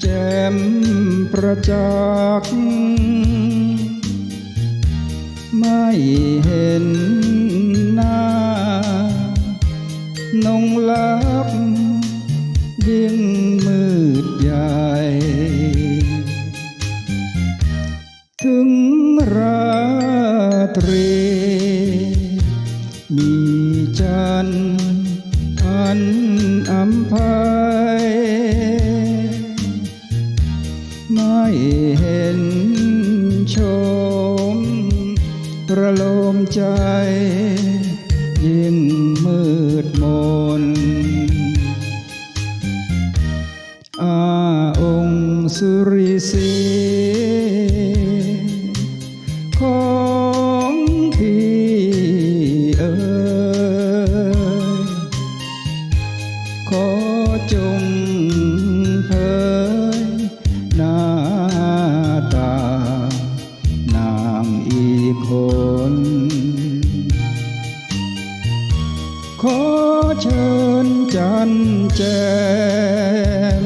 แจ่มประจักษ์ไม่เห็น ไม่เห็นชมประโลมใจ ยิ่งมืดมนอาองค์สุริศี เชิญจันแจม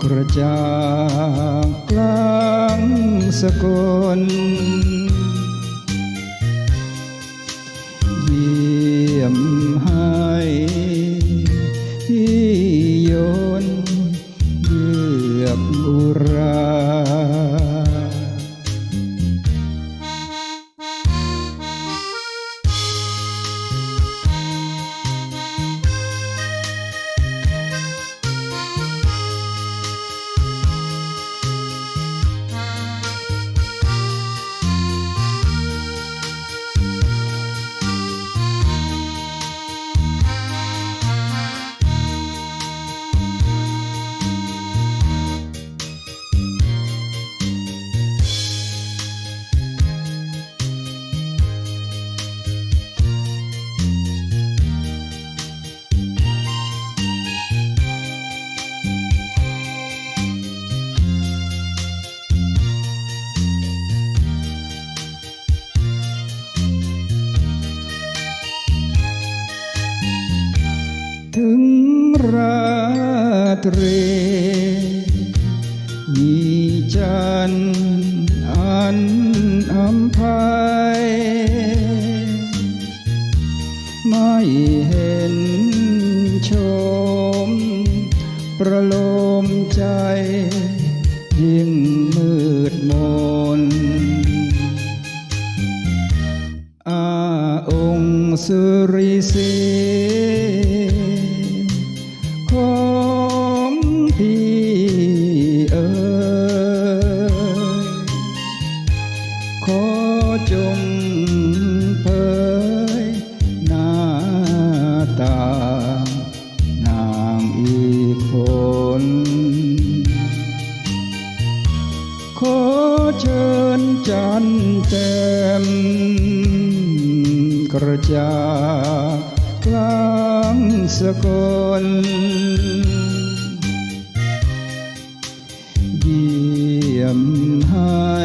กระจ่างกลางสกลเยี่ยม ถึงราตรี มีจันทร์อันอัมภัยไม่เห็นชม ประโลมใจ ยิ่งมืดมนอาองค์สุริสี เชิญจันแจ่มกระจ่างกลางสกลเยี่ยมให้